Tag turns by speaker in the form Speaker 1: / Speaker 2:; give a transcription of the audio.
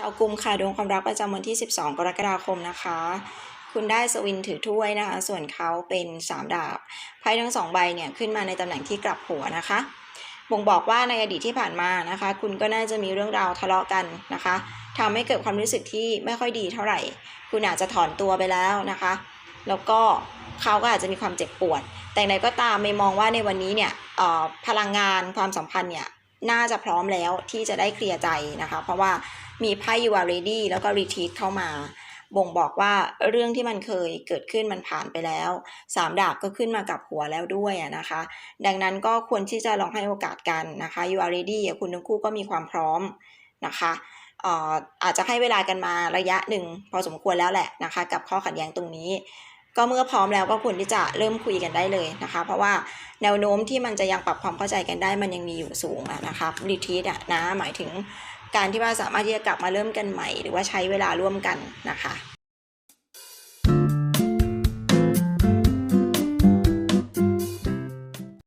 Speaker 1: ชาวกลุ่มค่ะดวงความรักประจำวันที่ 12 กรกฎาคมนะคะ คุณได้สวินถือถ้วยนะคะ ส่วนเขาเป็น3ดาบไพ่ทั้งสองใบเนี่ยขึ้นมาในตำแหน่งที่กลับหัวนะคะบ่งบอกว่าในอดีตที่ผ่านมานะคะ คุณก็น่าจะมีเรื่องราวทะเลาะกันนะคะทำให้เกิดความรู้สึกที่ไม่ค่อยดีเท่าไหร่ คุณอาจจะถอนตัวไปแล้วนะคะ แล้วก็เขาก็อาจจะมีความเจ็บปวด แต่อย่างไรก็ตามไม่มองว่าในวันนี้เนี่ยเออพลังงานความสัมพันธ์เนี่ย น่าจะพร้อมแล้วที่จะได้เคลียร์ใจนะคะ เพราะว่ามีไพ่ you are ready แล้วก็ retreat เข้ามาบ่งบอกว่าเรื่องที่มันเคยเกิดขึ้นมันผ่านไปแล้วสามดาบก็ขึ้นมากับหัวแล้วด้วยนะคะ ดังนั้นก็ควรที่จะลองให้โอกาสกันนะคะ you are ready คุณทั้งคู่ก็มีความพร้อมนะคะอ่ออาจจะให้เวลากันมาระยะหนึ่งพอสมควรแล้วแหละนะคะ กับข้อขัดแย้งตรงนี้ ก็เมื่อพร้อมแล้วก็ควรที่จะเริ่มคุยกันได้เลยนะคะ เพราะว่าแนวโน้มที่มันจะยังปรับความเข้าใจกันได้มันยังมีอยู่สูงอะนะคะรีทีสอะนะหมายถึงการที่ว่าสามารถที่จะกลับมาเริ่มกันใหม่ หรือว่าใช้เวลาร่วมกันนะคะ